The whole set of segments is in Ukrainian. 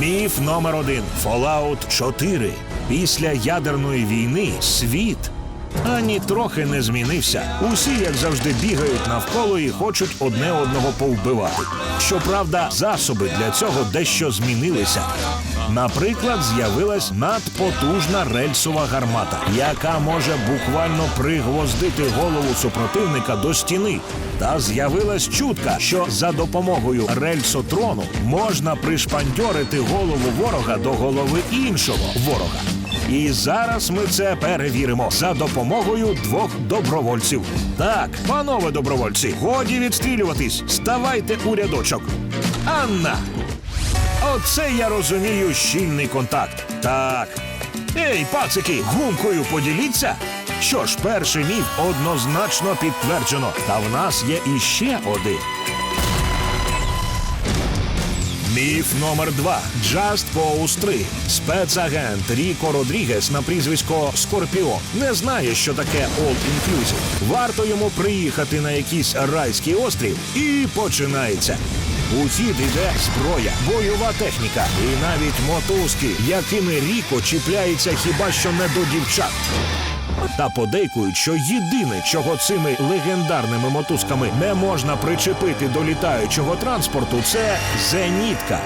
Міф номер один Fallout 4. Після ядерної війни світ ані трохи не змінився. Усі, як завжди, бігають навколо і хочуть одне одного повбивати. Щоправда, засоби для цього дещо змінилися. Наприклад, з'явилась надпотужна рельсова гармата, яка може буквально пригвоздити голову супротивника до стіни. Та з'явилась чутка, що за допомогою рельсотрону можна пришпандьорити голову ворога до голови іншого ворога. І зараз ми це перевіримо за допомогою двох добровольців. Так, панове добровольці, годі відстрілюватись, ставайте у рядочок. Анна, Оце я розумію щільний контакт. Так. Ей, пацики, гумкою поділіться. Що ж, перший міф однозначно підтверджено. Та в нас є іще один. Міф номер два. Just Pose 3. Спецагент Ріко Родрігес на прізвисько Скорпіон не знає, що таке All Inclusive. Варто йому приїхати на якийсь райський острів і починається. У хід іде зброя, бойова техніка і навіть мотузки, якими Ріко чіпляється хіба що не до дівчат. Та подейкують, що єдине, чого цими легендарними мотузками не можна причепити до літаючого транспорту, це зенітка.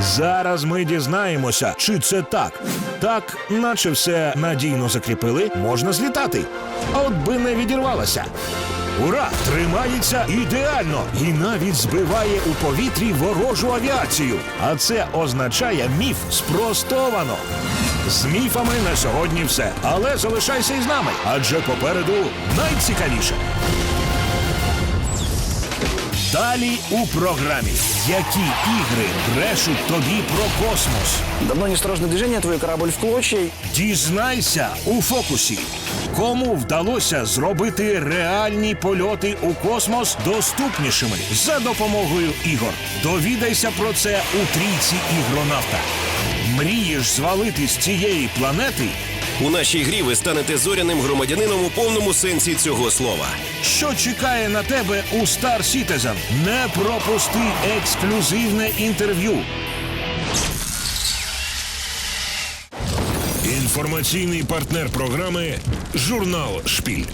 Зараз ми дізнаємося, чи це так. Так, наче все надійно закріпили, можна злітати. От би не відірвалася. Ура! Тримається ідеально і навіть збиває у повітрі ворожу авіацію. А це означає міф спростовано. З міфами на сьогодні все. Але залишайся із нами, адже попереду найцікавіше. Далі у програмі. Які ігри брешуть тобі про космос? Давно неосторожное движение, твой корабль в клочья. Дізнайся у фокусі. Кому вдалося зробити реальні польоти у космос доступнішими за допомогою ігор? Довідайся про це у трійці ігронавта. Мрієш звалити з цієї планети? У нашій грі ви станете зоряним громадянином у повному сенсі цього слова. Що чекає на тебе у Star Citizen? Не пропусти ексклюзивне інтерв'ю. Інформаційний партнер програми Журнал Шпіль.